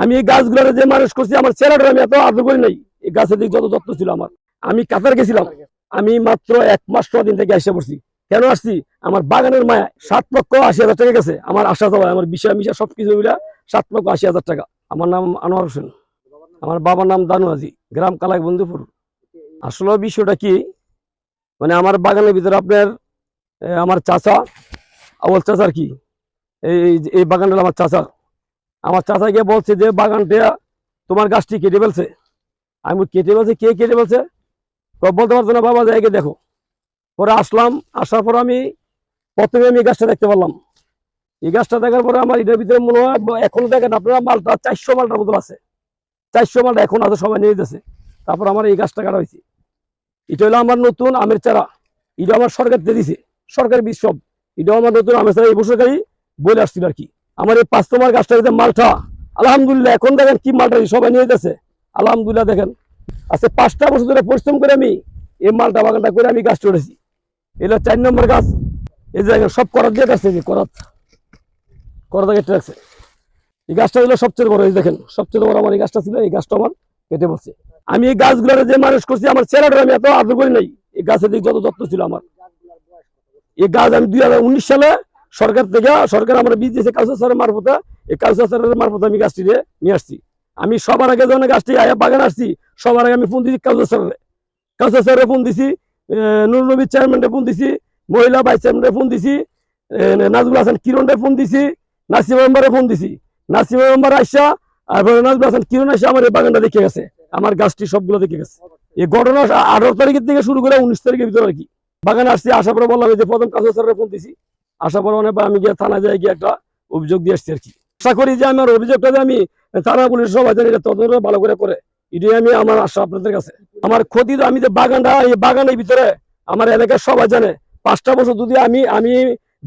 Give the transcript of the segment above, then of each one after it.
আমি এই গাছগুলোর যে মানুষ করছি, আমার ছেলেটা আমি এত আদর করি নাই। এই গাছের দিক যত যত্ন ছিল আমার। আমি কাতার গেছিলাম। আমি মাত্র এক মাস দিন থেকে এসে পড়ছি। কেন আসছি? আমার বাগানের মায়া সাত লক্ষ আশি হাজার টাকা গেছে। আমার আশা যাওয়া, আমার বিষয় মিশা সবকিছু মিলা সাত লক্ষ আশি হাজার টাকা। আমার নাম আনোয়ার হোসেন। আমার বাবার নাম দানু আজি, গ্রাম কালাক বন্ধুপুর আসলে বিষয়টা কি? মানে আমার বাগানের ভিতরে আপনার আমার চাচা আউল চাচার কি? এই, এই- বাগানটা আমার চাচার আমার চাচা গিয়ে বলছে যে বাগানটা তোমার গাছটি কেটে ফেলছে। আমি কেটে ফেলছে? কে কেটে ফেলছে? বলতে পারছ না, বাবা জায়গায় দেখো। পরে আসলাম, আসার পর আমি প্রথমে আমি গাছটা দেখতে পারলাম। এই গাছটা দেখার পরে আমার এটার ভিতরে মনে হয় এখনও দেখেন আপনারা, মালটা চারশো মালটার মতো আছে। চারশো মালটা এখন আছে, সবাই নিয়ে যেতেছে তারপর আমার এই গাছটা কাটা হয়েছে। এটা হলো আমার নতুন আমের চারা। এটা আমার সরকার দিয়ে দিছে। সরকারি বীজ সব। এটা আমার নতুন আমের চারা। এই বছরকারই বলে আসছিল আর কি। আমার এই পাঁচ তোমার গাছটা হচ্ছে মালটা। আলহামদুলিল্লাহ, এখন দেখেন কি মালটা সবাই নিয়ে যেতেছে আলহামদুলিল্লাহ দেখেন। আজকে পাঁচটা বছর ধরে পরিশ্রম করে আমি এই মালটা বাগানটা করে আমি গাছ চড়েছি এগুলো চার নম্বর গাছ এই যে সব করাত দিয়ে গাছ থেকে করাত করাত কেটে রাখছে। এই গাছটা হলো সবচেয়ে বড়, এই দেখেন, সবচেয়ে বড় আমার এই গাছটা ছিল, এই গাছটা আমার কেটে বসছে আমি এই গাছগুলোর যে মানুষ করছি, আমার ছেলেটা আমি এত আদর করি নাই, এই গাছের দিক যত যত্ন ছিল আমার। এই গাছ আমি দুই হাজার উনিশ সালে সরকার থেকে, সরকার আমার বীজ দিয়েছে কাউসার স্যারের মারফতে। এই কাউসার স্যারের মারফতে আমি গাছটি নিয়ে আসছি। আমি সবার আগে যখন গাছটি আয়া বাগান আসছি, সবার আগে আমি ফোন দিছি কাউসার স্যারের কাউসার স্যারের ফোন দিছি নুর নবীর চেয়ারম্যানকে ফোন দিছি, মহিলা ভাইস চেয়ারম্যানের ফোন দিছি নাজমুল হাসান কিরণের ফোন দিছি, নাসিম মেম্বারে ফোন দিছি। নাসিম মেম্বার আইসা আর নাজমুল হাসান কিরণ আসা আমার এই বাগানটা দেখে গেছে। আমার গাছটি সবগুলো দেখে গেছে। এই ঘটনা আঠারো তারিখের থেকে শুরু করে উনিশ তারিখের ভিতরে আর কি। বাগানে আসছি, আসার পরে বললাম যে প্রথম কাজ স্যারের ফোন দিছি। আসার পরে অনেক আমি গিয়ে থানা যাই, গিয়ে একটা অভিযোগ দিয়ে আসছি আর কি। আশা করি যে আমার অভিযোগটা যে আমি থানা পুলিশ সবাই জানি, এটা তদন্ত ভালো করে করে। এটাই আমি আমার আশা আপনাদের কাছে। আমার ক্ষতি আমি যে বাগানটা, এই বাগানের ভিতরে আমার এলাকার সবাই জানে। পাঁচটা বছর যদি আমি আমি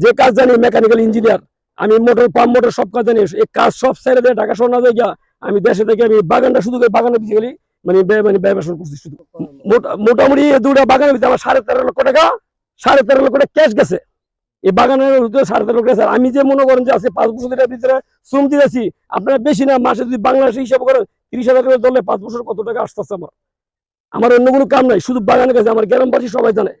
যে কাজ জানি মেকানিক্যাল ইঞ্জিনিয়ার আমি মোটর পাম্প মোটর সব কাজ জানি। এই কাজ সব সাইডে দিয়ে ঢাকা শোনা যায় গিয়া আমি দেশে থেকে আমি বাগানটা শুধু বাগানে গেলি মানে মানে ব্যয় বেসন করছি শুধু। মোটামুটি দুটা বাগানের ভিতরে আমার সাড়ে তেরো লক্ষ টাকা, সাড়ে তেরো লক্ষ টাকা ক্যাশ গেছে। এই বাগানের ভিতরে সাড়ে তেরো লক্ষ আমি যে মনে করেন যে আছে পাঁচ বছরের ভিতরে শ্রম দিয়েছি আপনার বেশি না, মাসে যদি বাংলাদেশে হিসাব করেন, তিরিশ হাজার টাকা ধরলে পাঁচ বছর কত টাকা আসতেছে আমার? আমার অন্য কোনো কাম নাই, শুধু বাগানের কাছে আমার গ্রামবাসী সবাই জানে।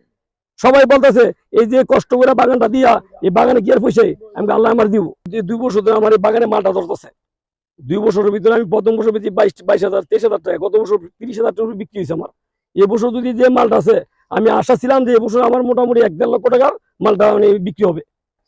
সবাই বলতেছে, এই যে কষ্ট করে বাগানটা দিয়া, এই বাগানে কি আর পয়সা? আমি আল্লাহ আমার দিব। যে দুই বছর ধরে আমার এই বাগানে মালটা ধরতেছে। দুই বছরের ভিতরে আমি প্রথম বছর বেশি বাইশ বাইশ হাজার, তেইশ হাজার টাকা, গত বছর তিরিশ হাজার টাকা বিক্রি হয়েছে আমার। এই বছর যদি যে মালটা আছে আমি আশা ছিলাম যে এবছর আমার মোটামুটি এক দেড় লক্ষ টাকার মালটা মানে বিক্রি হবে।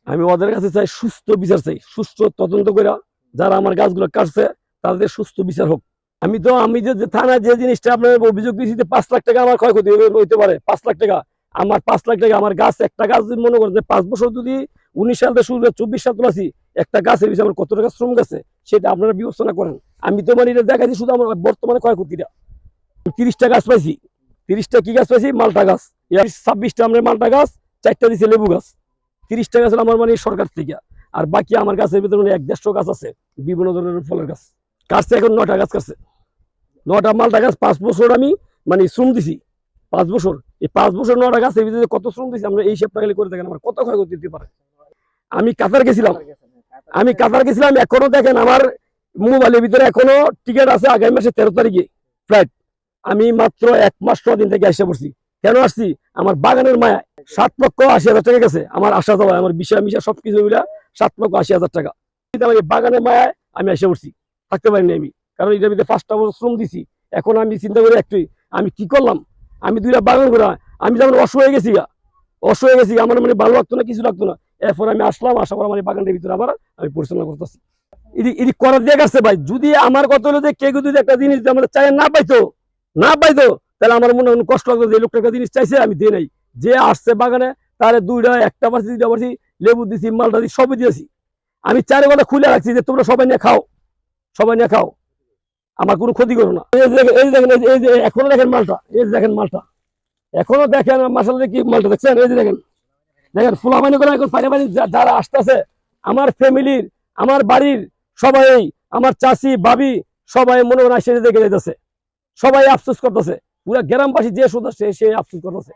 আমি ওদের কাছে চাই সুস্থ বিচার চাই, সুস্থ তদন্ত করে যারা আমার গাছগুলো কাটছে, তাদের সুস্থ বিচার হোক। আমি তো, আমি যে থানায় যে জিনিসটা আপনার অভিযোগ দিয়েছি পাঁচ লাখ টাকা আমার ক্ষয়ক্ষতি হইতে পারে, পাঁচ লাখ টাকা। আমার পাঁচ লাখ টাকা, আমার গাছ একটা গাছ মনে করেন যে পাঁচ বছর যদি উনিশ সাল থেকে শুরু করে চব্বিশ সাল তুলাছি, একটা গাছের পিছনে আমার কত টাকা শ্রম গেছে, সেটা আপনারা বিবেচনা করেন। আমি তো মানে এটা দেখাচ্ছি শুধু আমার বর্তমানে ক্ষয়ক্ষতিটা। তিরিশটা গাছ পাইছি। তিরিশটা কি গাছ পাইছি? মালটা গাছ। ছাব্বিশটা আমরা মালটা গাছ, চারটা দিচ্ছে লেবু গাছ। তিরিশটা গাছ আমার মানে সরকার থেকে। আর বাকি আমার গাছের ভিতরে এক দেড়শো গাছ আছে, বিভিন্ন ধরনের ফলের গাছ। কাটছে এখন নটা গাছ কাটছে নটা মালটা গাছ, পাঁচ বছর আমি মানে শ্রম দিছি। পাঁচ বছর। এই পাঁচ বছর নটা গাছের ভিতরে কত শ্রম দিছি আমরা এই হিসাবটা খালি করে দেখেন, আমার কত ক্ষয়ক্ষতি দিতে পারে। আমি কাতার গেছিলাম। আমি কাতার গেছিলাম, এখনও দেখেন আমার মোবাইলের ভিতরে এখনও টিকিট আছে আগামী মাসে তেরো তারিখে, ফ্লাইট। আমি মাত্র এক মাস ছ দিন থেকে এসে পড়ছি। কেন আসছি? আমার বাগানের মায়া। সাত লক্ষ আশি হাজার টাকা গেছে আমার আশা যাওয়া, আমার বিষয় মিশা সবকিছু মিলা সাত লক্ষ আশি হাজার টাকা। কিন্তু আমার এই বাগানের মায়ায় আমি এসে পড়ছি। থাকতে পারিনি আমি। কারণ এটার ভিতরে পাঁচটা বছর শ্রম দিছি। এখন আমি চিন্তা করি একটুই আমি কি করলাম? আমি দুইটা বাগান করা, আমি যেমন অসহায় গেছি গা। অসহায় গেছি আমার মানে ভালো লাগতো না, কিছু লাগতো না। এরপর আমি আসলাম, আসার পর আমার বাগানটার ভিতরে আবার আমি পরিচালনা করতেছি। এটি এটি করার দিয়ে গেছে ভাই। যদি আমার কথা হলো যে কেউ যদি একটা জিনিস যে আমরা চাই না পাইতো না পাইতো, তাহলে আমার মনে হয় কষ্ট লাগতো যে লোকটা জিনিস চাইছে, আমি দিয়ে নাই। যে আসছে বাগানে, তারে দুইটা, একটা পারছি দুইটা পারছি, লেবু দিছি, মালটা দিছি, সবই দিয়েছি। আমি চারি বেলা খুলে রাখছি যে তোমরা সবাই নিয়ে খাও, সবাই নিয়ে খাও। আমার কোনো ক্ষতি করো না। এই দেখেন- এই যে এখনও দেখেন মালটা, এই যে দেখেন মালটা। এখনও দেখেন মাসাল কি মালটা দেখছেন? এই যে দেখেন। দেখেন ফুলামানি করে এখন পানি পানি যারা আসতেছে, আমার ফ্যামিলির, আমার বাড়ির সবাই, আমার চাষি বাবি, সবাই মনে মনে সেরে দেখে যাইতেছে। সবাই আফসোস করতেছে। পুরা গ্রামবাসী যে সদস্য সে আফসোস করতেছে।